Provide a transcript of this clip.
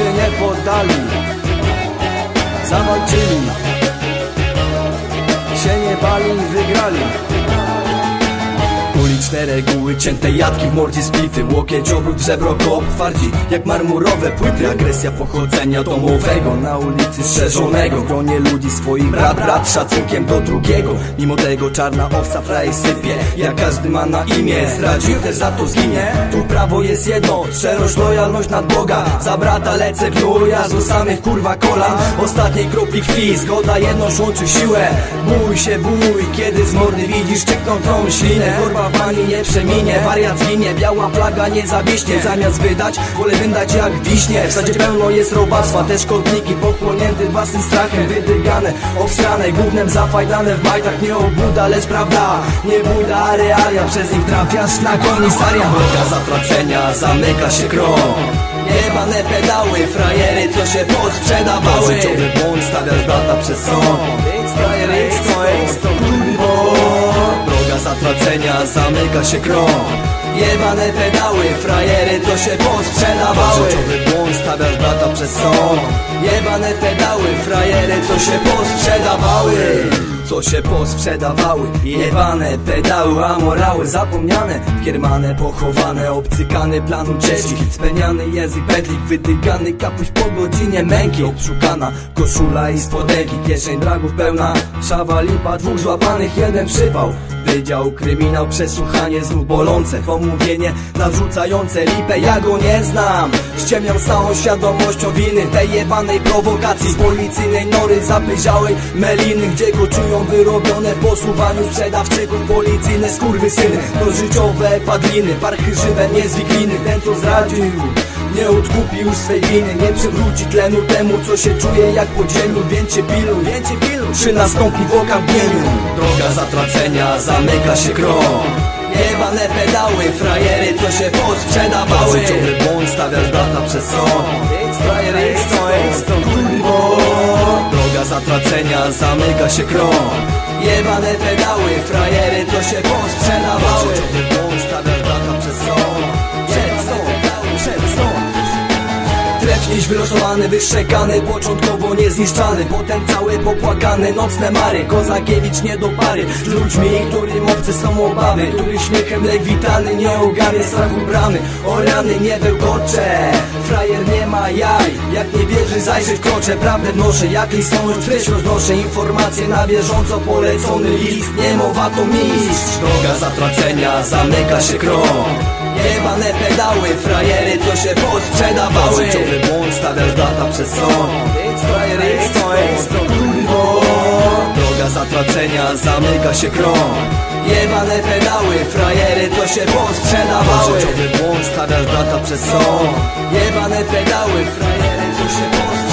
Się nie poddali Zawalczyli Się nie bali wygrali Uliczne reguły, cięte jadki w mordzie splity Łokieć, obrót, żebro, kop, twardzi jak marmurowe płyty Agresja pochodzenia domowego na ulicy strzeżonego W gronie ludzi swoich brat, brat szacunkiem do drugiego Mimo tego czarna owca fraje sypie Jak każdy ma na imię Zdradził też za to zginie. Tu prawo jest jedno, szczerość, lojalność nad Boga Za brata lecę w dół, do samych kurwa kolan. Ostatniej kropli krwi, zgoda jedność łączy siłę. Bój się, bój, kiedy z mordy widzisz czeknącą ślinę. Korba w bani nie przeminie, wariat zginie Biała flaga nie zawiśnie, zamiast wydać Wolę wydać jak wiśnie. W sadzie pełno jest robactwa, te szkodniki Pochłonięte własnym strachem, wydygane Obsrane, gównem zafajdane w majtach. Nie obuda, lecz prawda Nie buda, realia. Przez nich trafiasz na komisaria Droga zatracenia, zamyka się krąg Jebane pedały, frajery co się posprzedawały. Życiowy błąd, stawiasz brata przez sąd zamyka się krąg. Jebane pedały, frajery co się posprzedawały To życiowy błąd, stawiasz brata przez sąd. Jebane pedały, frajery co się posprzedawały co się posprzedawały. Jebane pedały, a morały zapomniane. Kiermane, pochowane, obcykany plan ucieczki. Speniany język pedlik, wytygany kapuś po godzinie męki. Obszukana koszula i spodenki Kieszeń dragów pełna, szawa lipa Dwóch złapanych, jeden przypał. Wydział, kryminał, przesłuchanie znów bolące. Pomówienie narzucające lipę, ja go nie znam. Ściemniam z całą świadomością winy Tej jebanej prowokacji. Z policyjnej nory zapyziałej meliny Gdzie go czują wyrobione w posuwaniu sprzedawczyków Policyjne skurwysyny To życiowe padliny, parchy żywe, niezwikliny Ten co zdradził nie odkupi już swej winy. Nie przywróci tlenu temu co się czuje jak po ziemiu Więcie pilu, więcie pilu. Czy nastąpi w okamieniu Droga zatracenia, zamyka się krąg Jebane pedały, frajery co się posprzedawały. Życiowy błąd, stawiasz brata przez sąd. Frajer X to Zatracenia, zamyka się krąg Jebane pedały, frajery co się posprzedawały Trefniś wylosowany, wyszczekany, początkowo niezniszczany Potem cały popłakany, nocne mary. Kozakiewicz nie do pary. Z ludźmi, którym obce są obawy Których śmiechem lek witalny nie ogarnie strachu bramy. O rany nie bełkocze Frajer nie ma jaj. Jak nie wierzy zajrzeć w krocze Prawdę wnoszę, jak listoność treść roznoszę Informacje na bieżąco polecony list. Nie mowa to mistrz Droga zatracenia, zamyka się krąg Jebane pedały, frajery co się posprzedawały. Życiowy błąd, stawiasz data przez sąd Frajer to kurwo. Droga zatracenia, zamyka się krąg Jebane pedały, frajery co się posprzedawały. Życiowy błąd, stawiasz data przez sąd Jebane pedały, frajery co się posprzedawały